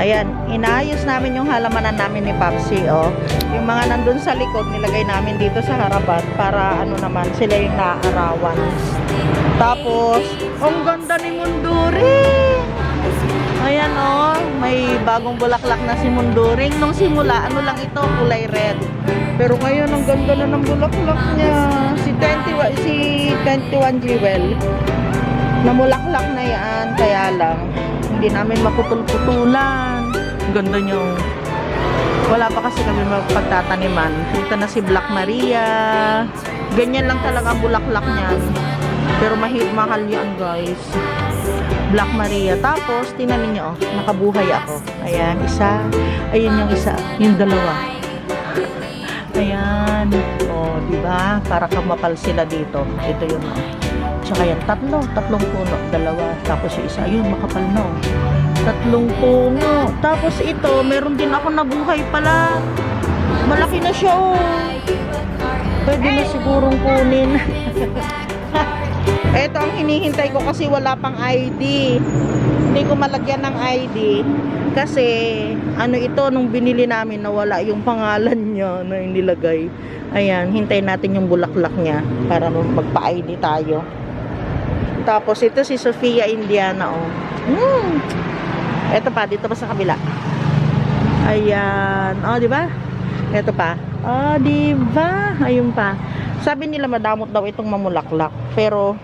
Ayan, inayos namin yung halamanan namin ni Papsi, oh. Yung mga nandun sa likod, nilagay namin dito sa harapan para ano naman, sila yung naaarawan. Tapos, ang ganda ni Munduring! Ayan, oh, may bagong bulaklak na si Munduring. Nung simula, ano lang ito, kulay red. Pero ngayon, ang ganda na ng bulaklak niya. Si 21, si 21 Jewel, namulaklak na yan, kaya lang, hindi namin maputol-putulan. Ang Ganda niya. Wala pa kasi kami magpagtataniman. Ito na si Black Maria. Ganyan lang talaga bulaklak niyan. Pero mahit mahal yan guys. Black Maria. Tapos, tinanin niyo, oh, nakabuhay ako. Ayan, isa. Ayun yung isa. Yung dalawa. Ayan. O, oh, di ba? Para kamapal sila dito. Ito yun. Oh. Tsaka yan, tatlo. Tatlong puno. Dalawa. Tapos yung isa. Ayun, makapal na. Oh. Tatlong puno. Tapos ito, meron din ako nabuhay pala. Malaki na siya, oh. Pwede na sigurong kunin. Ito ang hinihintay ko kasi wala pang ID. Hindi ko malagyan ng ID. Kasi, ano ito, nung binili namin, nawala yung pangalan niya na inilagay. Ayan, hintayin natin yung bulaklak niya para magpa-ID tayo. Tapos, ito si Sofia Indiana, oh. Hmm. Ito pa, dito pa sa kabila. Ayan. Oh, di ba? Ito pa. Oh, di ba? Ayun pa. Sabi nila madamot daw itong mamulaklak. Pero,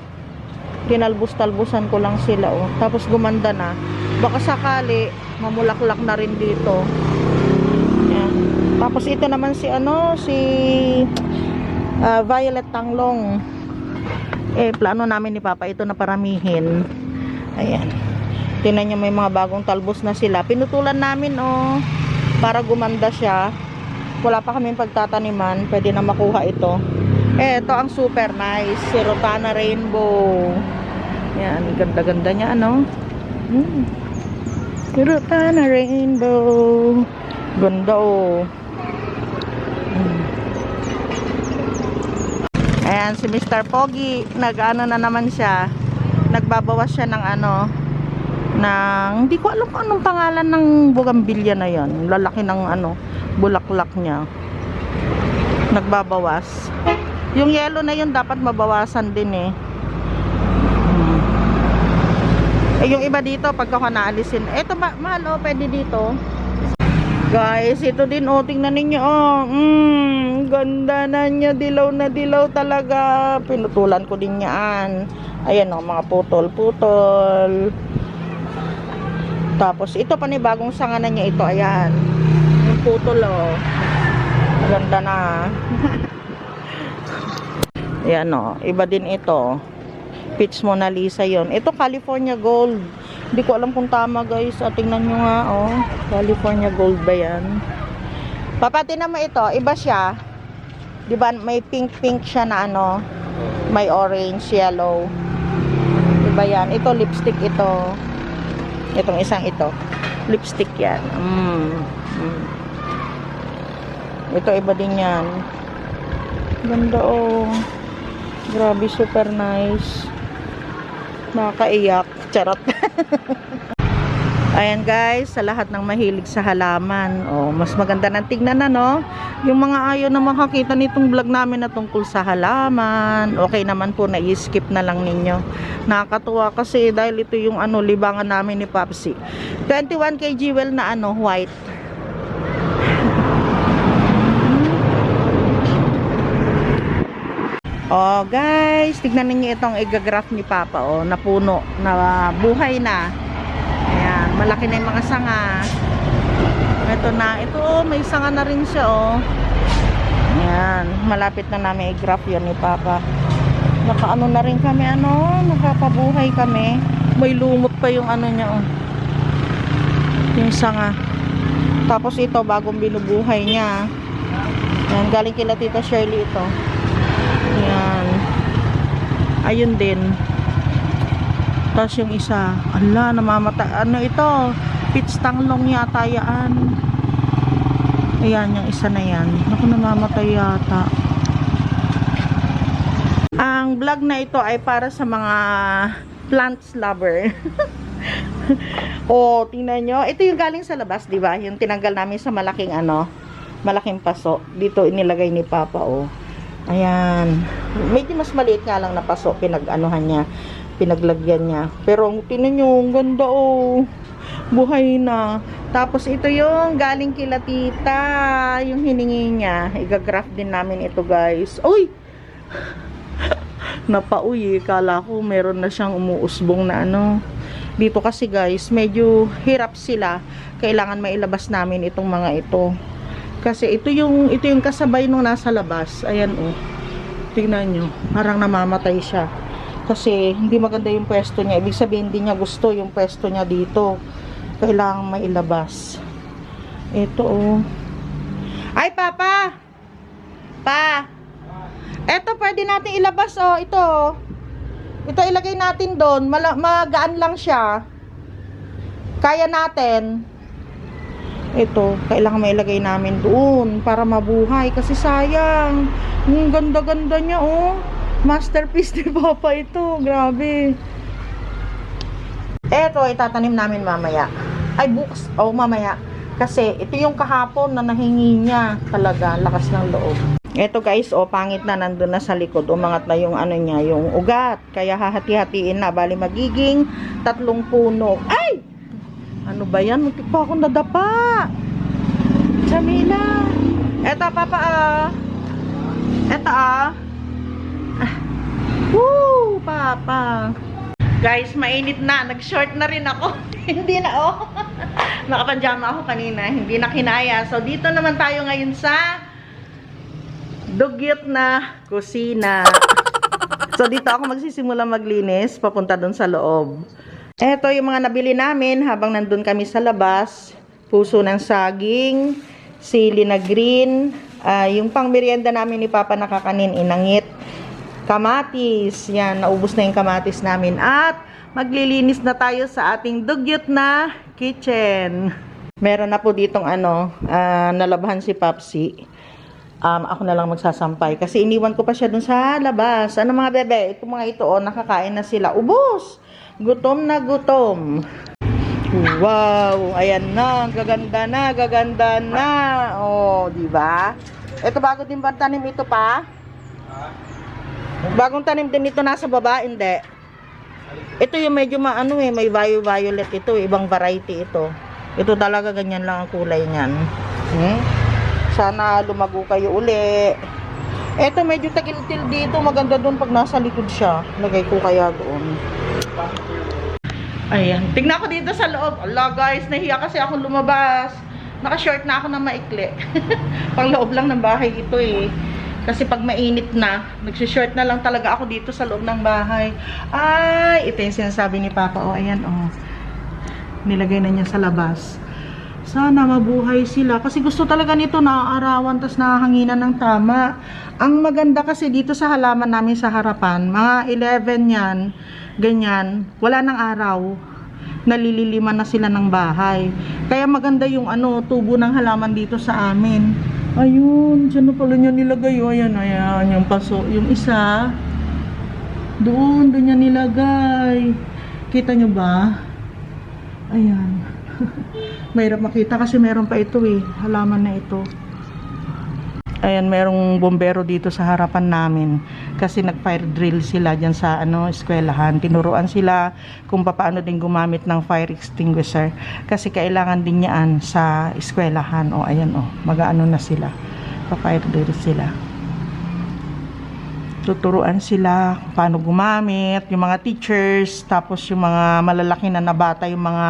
tinalbus-talbusan ko lang sila oh. Tapos gumanda na. Baka sakali mamulaklak na rin dito. Yan. Tapos ito naman si ano, si ah, Violet Tanglong. Eh plano namin ni Papa ito na paramihin. Ayan. Tingnan niyo may mga bagong talbos na sila. Pinutulan namin oh para gumanda siya. Wala pa kami pagtataniman, pwede na makuha ito. Eh, ito ang super nice. Si Rotana Rainbow. Yan, ganda-ganda niya, ano? Hmm. Rotana Rainbow. Ganda, oh. Hmm. Ayan, si Mr. Pogi. Nag-ano na naman siya. Nagbabawas siya ng ano, ng, hindi ko alam kung anong pangalan ng bugambilya na yon Lalaki ng ano, bulaklak niya. Nagbabawas. Yung yellow na yun dapat mabawasan din eh. Hmm. Eh yung iba dito pagka ko naalisin. Eto ba mahal oh, pwede dito. Guys, ito din oh, tingnan ninyo oh. Mm, ganda na niya, dilaw na dilaw talaga. Pinutulan ko din yan. Ayan oh, mga putol-putol. Tapos ito pa ni bagong sanga na niya ito, ayan. Yung putol oh. Ganda na. Ayan o. Iba din ito. Peach Mona Lisa yon. Ito California Gold. Hindi ko alam kung tama guys. O, tingnan nyo nga oh. California Gold ba yan? Papati naman ito. Iba siya. Di ba may pink pink siya na ano. May orange, yellow. Iba yan. Ito lipstick ito. Itong isang ito. Lipstick yan. Mm. Mm. Ito iba din yan. Ganda oh. Grabe, super nice. Nakakaiyak. Charot. Ayan guys, sa lahat ng mahilig sa halaman. Oh, mas maganda ng tignan na no. Yung mga ayaw na makakita nitong vlog namin na tungkol sa halaman. Okay naman po na i-skip na lang ninyo. Nakakatuwa kasi dahil ito yung ano libangan namin ni Papsi. 21 kg well na ano, white. Oh, guys, tignan niyo itong igagraph ni Papa, oh, napuno, na buhay na. Malaki na yung mga sanga. Ito na, ito, oh, may sanga na rin siya, oh. Ayan, malapit na namin i-graph yun ni Papa. Nakaano na rin kami, ano, nakapabuhay kami. May lumot pa yung ano niya, oh. Yung sanga. Tapos ito, bagong binubuhay niya. Ayan, galing kila Tita Shirley ito. Ayan. Ayun din. Tapos yung isa, ala, namamata. Ano ito? Pitch tanglong yata yan. Ayan, yung isa na yan. Naku, namamatay yata. Ang vlog na ito ay para sa mga plants lover. oh, tingnan nyo. Ito yung galing sa labas, di ba? Yung tinanggal namin sa malaking ano, malaking paso. Dito inilagay ni Papa, oh. Ayan. Medyo mas maliit nga lang na paso, pinag-anuhan niya, pinaglagyan niya. Pero tingnan nyo, ang ganda, oh. Buhay na. Tapos ito yung galing kila tita, yung hiningi niya. Igagraph din namin ito, guys. Uy! napauwi. Kala ko meron na siyang umuusbong na ano. Dito kasi guys, medyo hirap sila. Kailangan mailabas namin itong mga ito. Kasi ito yung ito yung kasabay nung nasa labas. Ayan oh. Tingnan nyo. Parang namamatay siya. Kasi hindi maganda yung pwesto niya. Ibig sabihin hindi niya gusto yung pwesto niya dito. Kailangan mailabas. Ito oh. Ay, Papa! Pa! Eto, pwede natin ilabas, oh. Ito, oh. Ito, ilagay natin doon. Magaan lang siya. Kaya natin. Ito, kailangan mailagay namin doon para mabuhay. Kasi sayang. Ang ganda-ganda niya, oh. Masterpiece ni Papa ito. Grabe. Eto, itatanim namin mamaya. Ay, bukas. Oh, mamaya. Kasi ito yung kahapon na nahingi niya. Talaga, lakas ng loob. Ito guys, oh, pangit na nandun na sa likod. Umangat na yung ano niya, yung ugat. Kaya hahati-hatiin na. Bali, magiging tatlong puno. Ay! Ano ba yan? Muntik pa akong nadapa. Jamila. Eto, papa, ah. Eto. Ah. Woo, papa. Guys, mainit na. Nag-short na rin ako. Hindi na, oh. Nakapanjama ako kanina. Hindi na kinaya. So, dito naman tayo ngayon sa dugyot na kusina. so, dito ako magsisimula maglinis, papunta doon sa loob. Ito yung mga nabili namin habang nandun kami sa labas. Puso ng saging, sili na green, ah, yung pang merienda namin ni Papa nakakanin, inangit, kamatis, yan, naubos na yung kamatis namin. At maglilinis na tayo sa ating dugyot na kitchen. Meron na po ditong ano, ah, nalabahan si Papsi um, ako na lang magsasampay. Kasi iniwan ko pa siya dun sa labas. Ano mga bebe? Ito mga ito, oh, nakakain na sila. Ubus! Gutom na gutom. Wow! Ayan na. Gaganda na. Gaganda na. Oh, di ba? Ito bago din ba tanim ito pa? Bagong tanim din ito nasa baba? Hindi. Ito yung medyo maano eh, may violet ito, ibang variety ito. Ito talaga ganyan lang ang kulay niyan. Hmm? Sana lumago kayo uli. Eto medyo takiltil dito. Maganda doon pag nasa likod siya. Lagay ko kaya doon. Ayan. Tignan ko dito sa loob. Allah guys, nahiya kasi akong lumabas. Naka-short na ako na maikli. Pang loob lang ng bahay ito eh. Kasi pag mainit na, nagsishort na lang talaga ako dito sa loob ng bahay. Ay, ito yung sinasabi ni Papa. Oh, ayan oh. Nilagay na niya sa labas. Sana mabuhay sila. Kasi gusto talaga nito naaarawan tas nahanginan ng tama. Ang maganda kasi dito sa halaman namin sa harapan, mga 11 yan, ganyan, wala nang araw. Nalililiman na sila ng bahay. Kaya maganda yung ano, tubo ng halaman dito sa amin. Ayun, dyan na pala niya nilagay. Oh, ayan, ayan, yung paso. Yung isa, doon, doon niya nilagay. Kita nyo ba? Ayan. Mahirap makita kasi meron pa ito eh. Halaman na ito. Ayan, merong bombero dito sa harapan namin. Kasi nag-fire drill sila dyan sa ano, eskwelahan. Tinuruan sila kung paano din gumamit ng fire extinguisher. Kasi kailangan din yan sa eskwelahan. O, ayan o. Mag-ano na sila. Pa-fire drill sila tuturuan sila paano gumamit, yung mga teachers, tapos yung mga malalaki na nabata, yung mga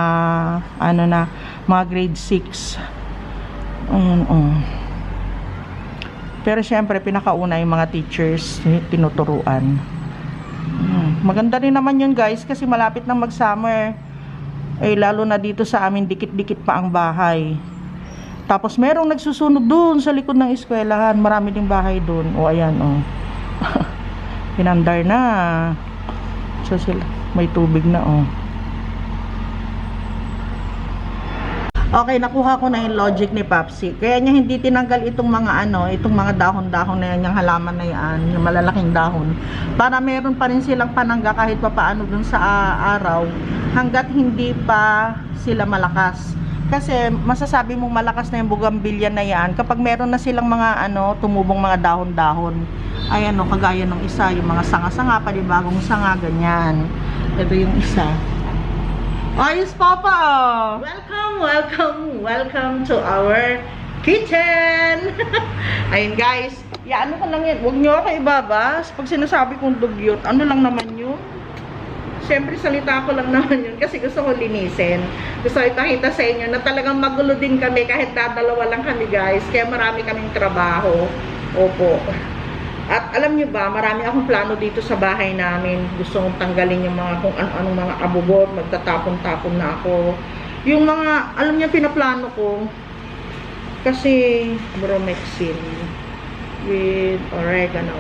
ano na, mga grade 6. Ayun, oh. Pero syempre, pinakauna yung mga teachers, tinuturuan. Hmm. Maganda rin naman yun guys, kasi malapit nang mag-summer. Eh, lalo na dito sa amin, dikit-dikit pa ang bahay. Tapos merong nagsusunod doon sa likod ng eskwelahan. Marami ding bahay doon. O ayan, oh. Pinandar na. So sila, may tubig na oh. Okay, nakuha ko na yung logic ni Papsi. Kaya niya hindi tinanggal itong mga ano, itong mga dahon-dahon na yan, yung halaman na yan, yung malalaking dahon. Para meron pa rin silang panangga kahit pa paano dun sa ah, araw, hanggat hindi pa sila malakas. Kasi masasabi mong malakas na yung bugambilya na yan kapag meron na silang mga ano, tumubong mga dahon-dahon. Ay ano, kagaya ng isa, yung mga sanga-sanga, panibagong sanga, ganyan. Ito yung isa. Ayos, Papa! Welcome, welcome, welcome to our kitchen! Ayun, guys. Ya, ano ko lang yan. Huwag nyo ako ibabas. Pag sinasabi kong dugyot, ano lang naman yun? Siyempre, salita ko lang naman yun kasi gusto ko linisin. Gusto ko ipakita sa inyo na talagang magulo din kami kahit dadalawa lang kami, guys. Kaya marami kaming trabaho. Opo. At alam nyo ba, marami akong plano dito sa bahay namin. Gusto kong tanggalin yung mga kung ano-anong mga kabubot, magtatapon-tapon na ako. Yung mga, alam niyo, pinaplano ko. Kasi, bromexin with oregano.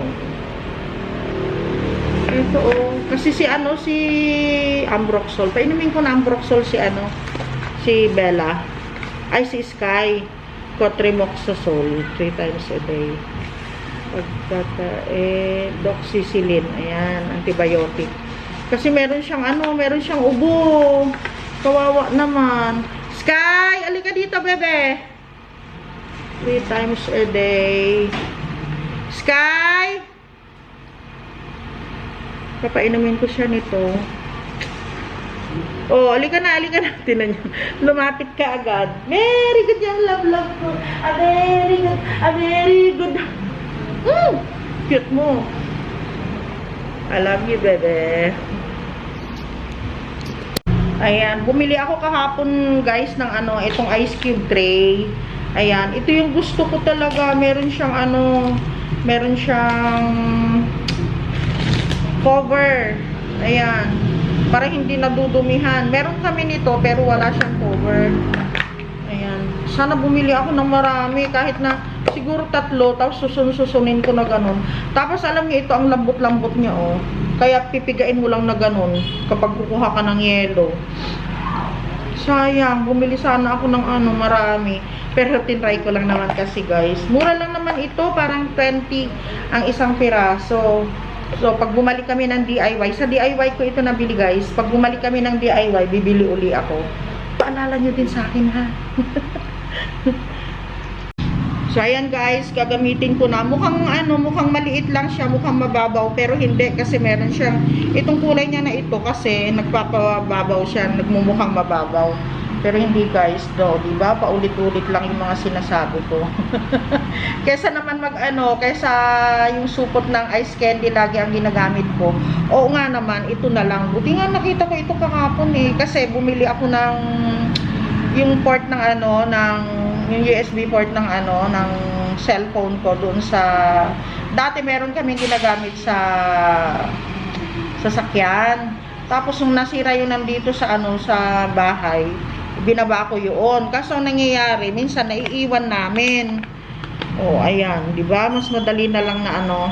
Ito oh, kasi si ano, si Ambroxol. Painumin ko na Ambroxol si ano, si Bella. Ay, si Sky. Cotrimoxazole, 3 times a day pagkata eh doxycycline ayan antibiotic kasi meron siyang ano meron siyang ubo kawawa naman Sky alika dito bebe 3 times a day Sky papainumin ko siya nito Oh, alika na, alika na. Tinan niyo. Lumapit ka agad. Very good yan, love, love ko. A very good, a very good. Mm, cute mo. I love you, bebe. Ayan, bumili ako kahapon, guys, ng ano, itong ice cube tray. Ayan, ito yung gusto ko talaga. Meron siyang ano, meron siyang cover. Ayan, para hindi nadudumihan. Meron kami nito, pero wala siyang cover. Ayan, sana bumili ako ng marami, kahit na siguro tatlo, tapos susun-susunin ko na ganun. Tapos alam niyo ito, ang lambot-lambot niya, oh. Kaya pipigain mo lang na ganun kapag kukuha ka ng yelo. Sayang, bumili sana ako ng ano, marami. Pero tinry ko lang naman kasi guys. Mura lang naman ito, parang 20 ang isang piraso. So, pag bumalik kami ng DIY, sa DIY ko ito nabili guys. Pag bumalik kami ng DIY, bibili uli ako. Paalala nyo din sa akin ha. So, ayan guys, gagamitin ko na. Mukhang ano, mukhang maliit lang siya, mukhang mababaw, pero hindi kasi meron siyang, itong kulay niya na ito kasi nagpapababaw siya, nagmumukhang mababaw. Pero hindi guys, do, di ba? Paulit-ulit lang yung mga sinasabi ko. kesa naman mag ano, kesa yung supot ng ice candy lagi ang ginagamit ko. Oo nga naman, ito na lang. Buti nga nakita ko ito kahapon eh, kasi bumili ako ng yung port ng ano, ng yung USB port ng ano, ng cellphone ko doon sa dati meron kami ginagamit sa sasakyan. Tapos nung nasira yun nandito sa ano sa bahay, binaba ko yun. Kaso ang nangyayari, minsan naiiwan namin. Oh, ayan, 'di ba? Mas madali na lang na ano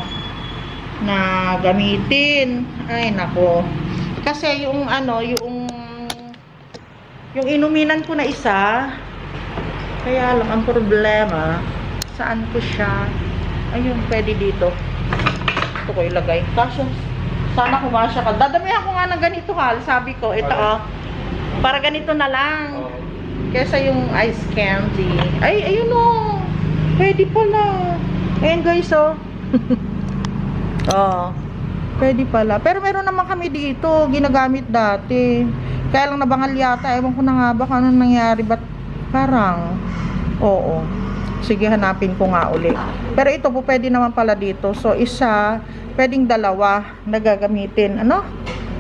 na gamitin. Ay nako. Kasi yung ano, yung yung inuminan ko na isa, kaya lang, ang problema, saan ko siya? Ayun, pwede dito. Ito ko ilagay. Kaso, sana kumasya ka. Dadamihan ko nga ng ganito, Hal. Sabi ko, ito oh. Para ganito na lang. Kesa yung ice candy. Ay, ayun oh. Pwede pala. Ayan guys, oh. oh. Pwede pala. Pero meron naman kami dito. Ginagamit dati. Kaya lang nabangal yata. Ewan ko na nga ba kung anong nangyari. Ba't Parang, oo. Sige, hanapin ko nga uli. Pero ito po pwede naman pala dito. So, isa, pwedeng dalawa na gagamitin. Ano?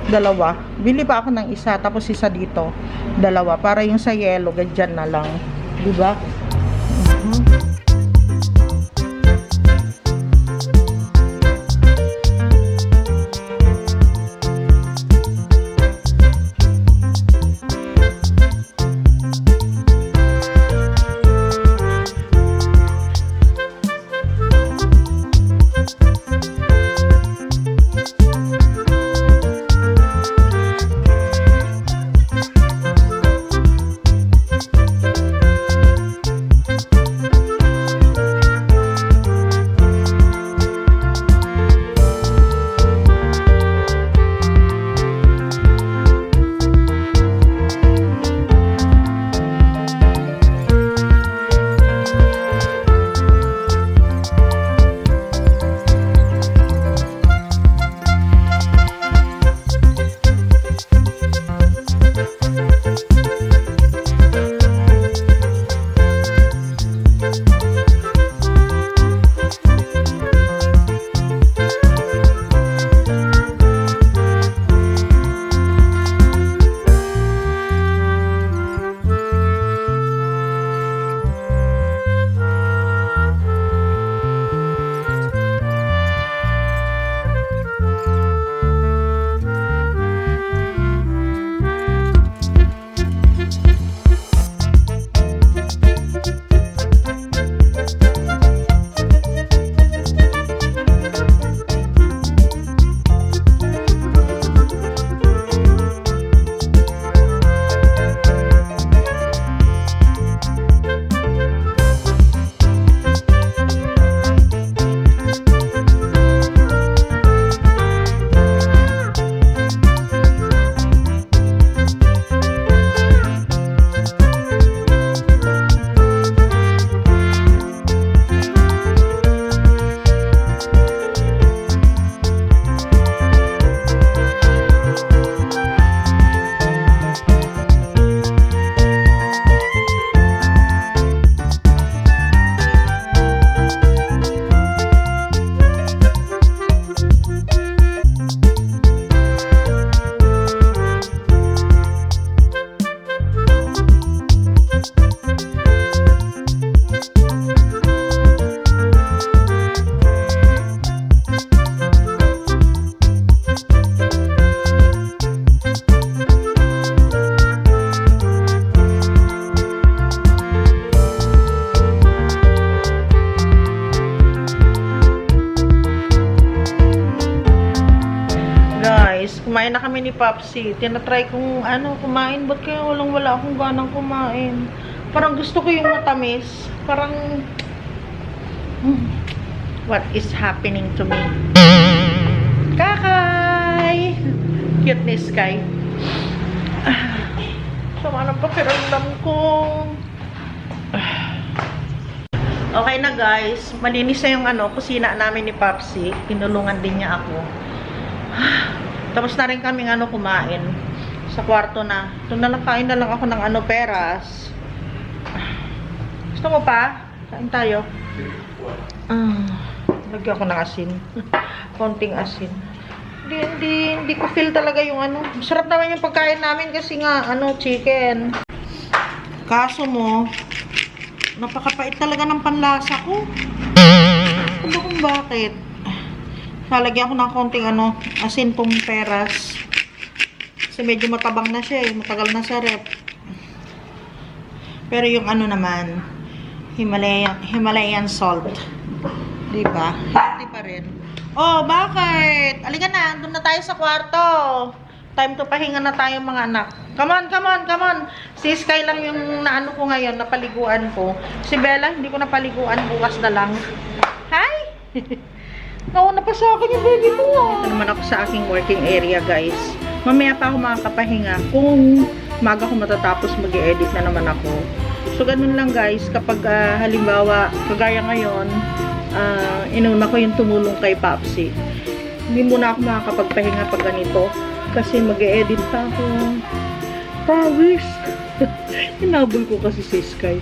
Dalawa. Bili pa ako ng isa, tapos isa dito. Dalawa. Para yung sa yellow, ganyan na lang. Diba? Mhm. namin ni Popsi. Tinatry kong ano, kumain. Ba't kaya walang wala akong ganang kumain? Parang gusto ko yung matamis. Parang... Hmm, what is happening to me? Kakay! Cute ni Sky. Ah, Sama ng pakiramdam ko. Okay na guys, malinis na yung ano, kusina namin ni Popsi. Pinulungan din niya ako. Tapos na rin kaming ano kumain sa kwarto na. Ito na lang kain na lang ako ng ano peras. Gusto mo pa? Kain tayo. Ah, lagyan ko ng asin. Konting asin. Hindi, hindi, hindi ko feel talaga yung ano. Masarap naman yung pagkain namin kasi nga, ano, chicken. Kaso mo, napakapait talaga ng panlasa ko. Ano kung bakit? Lalagyan ko ng konting ano, asin tong peras. Kasi medyo matabang na siya eh. Matagal na sa rep. Pero yung ano naman, Himalayan, Himalayan salt. Di ba? Healthy pa rin. Oh, bakit? Alika na, doon na tayo sa kwarto. Time to pahinga na tayo mga anak. Come on, come on, come on. Si Sky lang yung naano ko ngayon, napaliguan ko. Si Bella, hindi ko napaliguan, bukas na lang. Hi! Nauna pa sa akin yung baby ko. Ito naman ako sa aking working area, guys. Mamaya pa ako makakapahinga kung maga ko matatapos mag edit na naman ako. So, ganun lang guys. Kapag ah, halimbawa, kagaya ngayon, ah, inuna ko yung tumulong kay Papsi. Hindi muna ako makakapagpahinga pag ganito. Kasi mag edit pa ako. Promise. Hinabol ko kasi si Sky.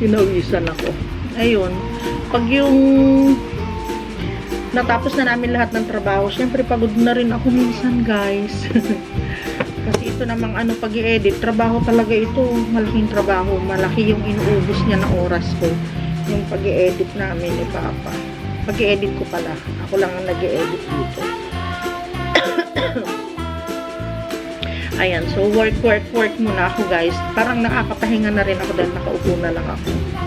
Hinawisan ako. Ayun. Pag yung natapos na namin lahat ng trabaho, syempre pagod na rin ako minsan, guys. Kasi ito namang ano pag edit trabaho talaga ito. Malaking trabaho. Malaki yung inuubos niya na oras ko. Yung pag edit namin ni Papa. pag edit ko pala. Ako lang ang nag edit dito. Ayan, so work, work, work muna ako guys. Parang nakakapahinga na rin ako dahil nakaupo na lang ako.